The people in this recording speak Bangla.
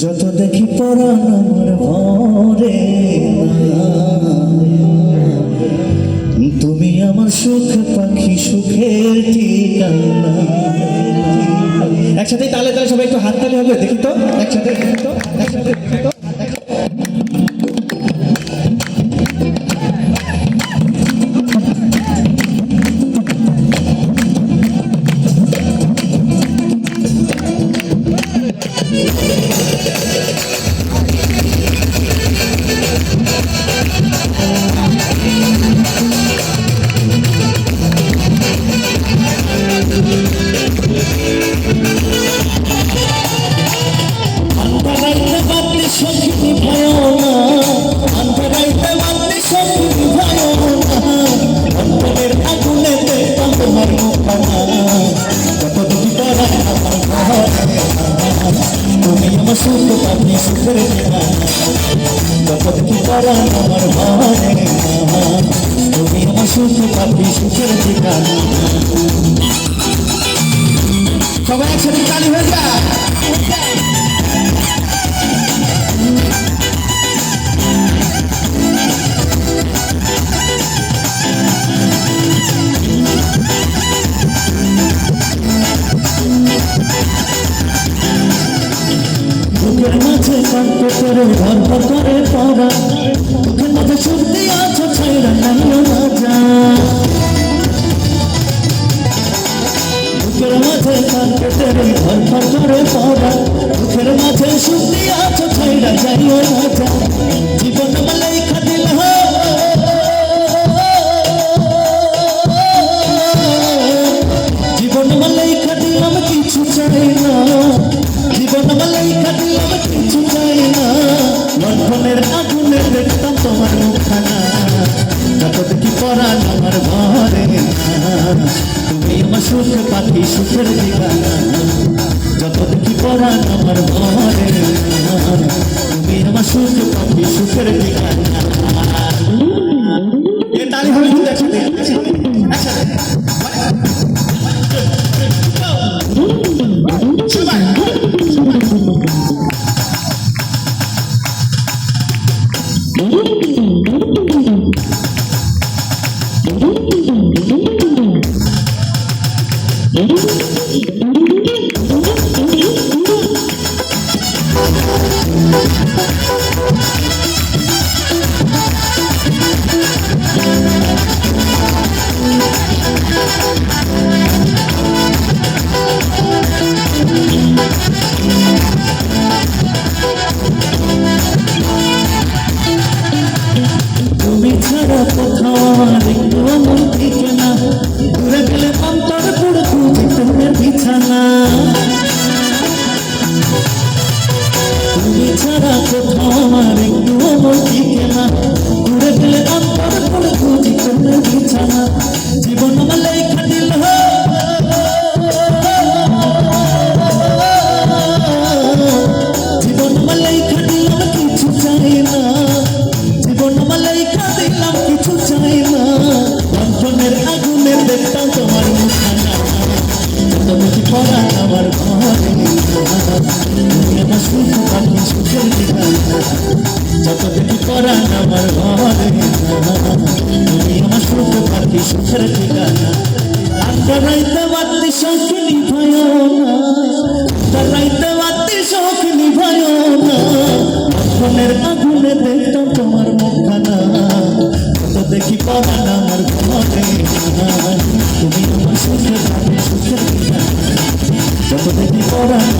যত দেখি ভরে তুমি আমার সুখ পাখি সুখের ঠিকানা। একসাথে তালে তালে সবাই একটু হাত তালে হবে, দেখি তো? একসাথে, দেখি তো? একসাথে, দেখি তো? সুখ পাবনি সুখের যত দুটি তারা আমার ঘরে তুমি আমার সুখ পাবনি সুখের ঠিকানা সবাই একসাথে তালি হয়ে যায় করে গর্ব করে পড়া। বুকের মাঝে শুনতে আছো ছাইরা নামিও না যা মাঝে কান্ত করে গর্ব করে পড়া। বুকের মাঝে শুনতে আছো ছাইরা যাইও না সুখ পাখি সুখের ঠিকানা। যত দেখি পড়া আমার ঘরে তুমি আমার সুখ পাখি সুখের ঠিকানা। একটু মন ঠিকানা ঘুরে গেলে অন্তর পুরো খুঁজে তোমার বিছানা তুমি ছাড়া কোথাও একটু মন ঠিকানা ঘুরে গেলে অন্তর পুরো খুঁজে বিছানা জীবন আমার লেখা যত দেখি পড়া আমার ঘরে তুমি আমার সুখ পাখি সুখের ঠিকানা আন্তরাইতে বাতি শোক নিভায় না আন্তরাইতে বাতি শোক নিভায় না লক্ষণের আগুনে দেখতাম তোমার মুখানা কত দেখি পাবান আমার ঘরে তুমি আমার সুখে ভাবে সুখের ঠিকানা যত দেখি পড়ান